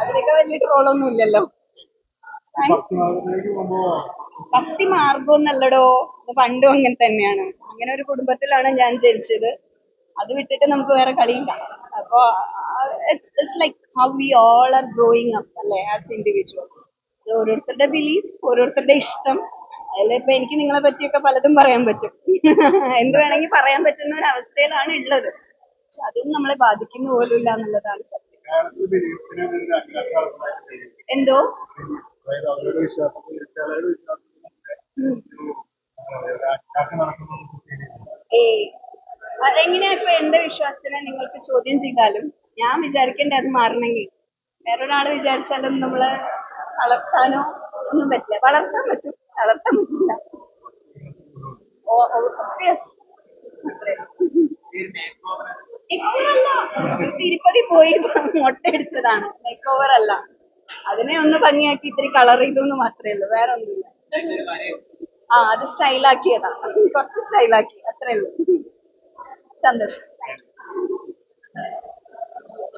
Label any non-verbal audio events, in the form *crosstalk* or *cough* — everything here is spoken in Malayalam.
അതിനൊക്കെ വലിയ ട്രോളൊന്നും ഇല്ലല്ലോ. ഭക്തി അത് പണ്ടും അങ്ങനെ തന്നെയാണ്. അങ്ങനെ ഒരു കുടുംബത്തിലാണ് ഞാൻ ജനിച്ചത്. അത് വിട്ടിട്ട് നമുക്ക് വേറെ കളിയില്ല. അപ്പോ it's it's like how we all are growing up അല്ലേ ആസ് ഇൻഡിവിജ്വൽസ് ഓരോരുത്തരുടെ ബിലീഫ് ഓരോരുത്തരുടെ ഇഷ്ടം. അതിലിപ്പോ എനിക്ക് നിങ്ങളെ പറ്റിയൊക്കെ പലതും പറയാൻ പറ്റും. *laughs* എന്ത് വേണമെങ്കിൽ പറയാൻ പറ്റുന്ന ഒരു അവസ്ഥയിലാണ് ഉള്ളത്. പക്ഷെ അതൊന്നും നമ്മളെ ബാധിക്കുന്ന പോലും ഇല്ല എന്നുള്ളതാണ് എന്തോ? ഏയ്. അതെങ്ങനെയാ ഇപ്പൊ എന്റെ വിശ്വാസത്തിനെ നിങ്ങൾക്ക് ചോദ്യം ചെയ്താലും ഞാൻ വിചാരിക്കേണ്ട അത് മാറണമെങ്കിൽ വേറൊരാൾ വിചാരിച്ചാലൊന്നും നമ്മൾ വളർത്താനോ ഒന്നും പറ്റില്ല. വളർത്താൻ പറ്റും. വളർത്താൻ പറ്റില്ല. ഓ ഓ തിരുപ്പതി പോയി മുട്ടയടിച്ചതാണ്. മേക്ക് ഓവർ അല്ല. അതിനെ ഒന്ന് ഭംഗിയാക്കി ഇത്തിരി കളർ ചെയ്തു എന്ന് മാത്രമേ ഉള്ളൂ. വേറെ ഒന്നുമില്ല. ആ അത് സ്റ്റൈലാക്കിയതാ കുറച്ച് സ്റ്റൈലാക്കി അത്രേ ഉള്ളൂ. സന്തോഷം.